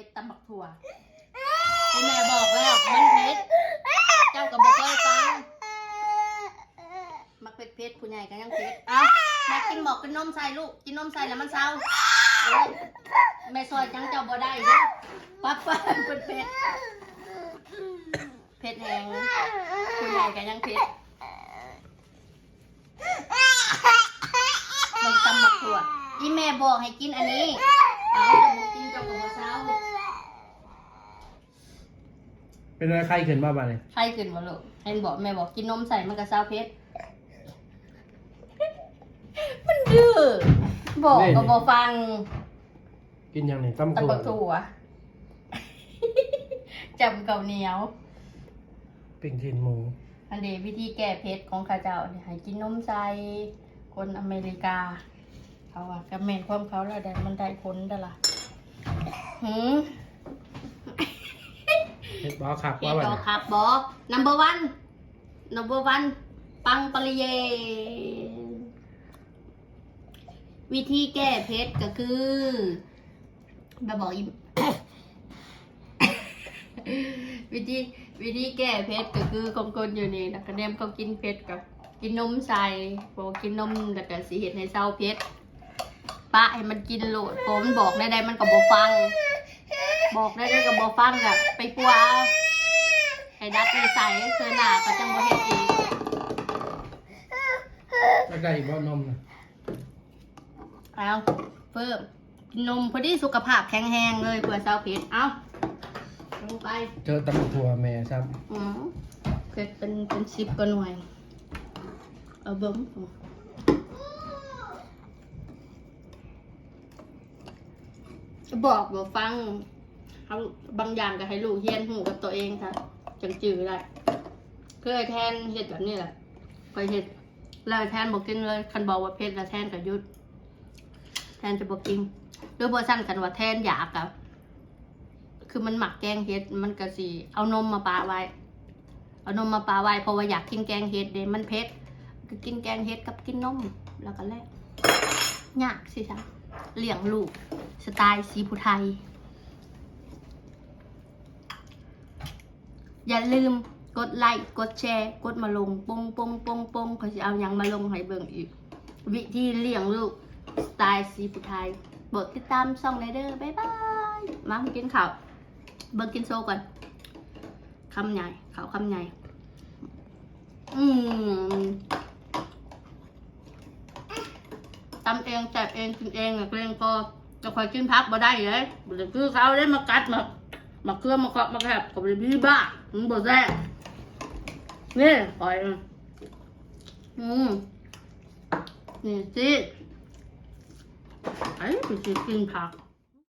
็ดตำบักถั่วไอแม่บอกแล้วมันเผ็ดเจ้าก็บอกเคยฟังมักเผ็ดเผ็ดผู้ใหญ่ก็ยังเผ็ดเอ้าแม่กินหมอกกินนมใส่ลูกกินนมใส่แล้วมันเศร้าแม่ซอยจังเจ้าบ่ได้เด้อปั๊บปั๊บเป็นเผ็ดเผ็ดแหงผู้ใหญ่ก็ยังเผ็ดลงตำบักถั่วอีแม่บอกให้กินอันนี้ เอาเจ้าบ่กินเจ้าก็บ่เศร้าเป็นอะไรใครขึ้นมาบ้างเนี่ยใครขึ้นมาลูกเห็นบอกแม่บอกกินนมใส่มันก็เศร้าเพชรมันดื้อบอกก็บอกฟังกินยังเนี่ยตั้มตะถั่วบักถั่วจำเก่าเหนียวปิ้งทินหมูอันเดวิธีแก้เพชรของข้าเจ้าเนี่ยให้กินนมใส่คนอเมริกา เขาว่ากระเมนความเขาแล้วได้มันได้ผลได้อละหืมเฮ็ดบอขับเฮ็ว่าดบ้าดนอกครับบอ number one number one ปังปริเย วิธีแก้เพชรก็คือมาบอกอีวิธีวิธีแก้เพชรก็คือของคนอยู่นี่นะกระเนมเขากินเพชรกับกินนมใส่พอกินนมแล้วก็สิเห็ดให้เศร้าเพชร ปะให้มันกินโหลดผมนบอกได้ได้มันก็บอกฟัง บอกได้ได้ก็บอกฟังกับไปปัวเอาให้ดัดนิสัยเสื้อหน้าก็จังบ่เฮ็ดอีกแล้วได้อีกบ่นมนะเอาเพิ่มกินนมพอดีสุขภาพแข็งแรงเลยเพื่อเศร้าเพชรเอาลงไปเจอตั้มถั่วแม่ซ้อืมเพชรเป็นเป็นสิบกว่าหน่วยเอาเบิ้ม บอกบอกฟังเขาบางอย่างก็ให้ลูกเฮียนหูกับตัวเองค่ะจังจือได้เคยแทนเห็ดแบบนี้แหละเคยเห็ดแล้วแทนบอกกินเลยคันบอกว่าเพชรแล้วแทนกับยุด แทนจะบอกกินด้วยโบชั่นกันว่าแทนอยากอะคือมันหมักแกงเห็ดมันก็สิเอานมมาปาไว้ เอานมมาปาไว้เพราะว่าอยากกินแกงเห็ดเด้มันเผ็ดก็กินแกงเห็ดกับกินนมแล้วก็แลกยากสิจ๊ะ เลี้ยงลูก สไตล์สีผู้ไทย อย่าลืมกดไลค์กดแชร์ กดมาลงปงปงปงปงเขาจะเอายังมาลงให้เบิ่งอีก วิธีเลี้ยงลูก สไตล์สีผู้ไทยบทติดตามช่องไรเดอร์บ๊ายบาย มามากินข้าวเบิ่งกินโซก่อนคำใหญ่ข้าวคำใหญ่อืมตำเองจัดเองกินเองอะเกรงก็จะคอยกินพักบ่ได้เลยบ่ได้คือเขาได้มากัดมามาเคลื่องมาเคาะมาแคบกับบีบ้ามึงบ่แซ่นี่ปล่อยอืมนี่สิไอ้ไปกินผัก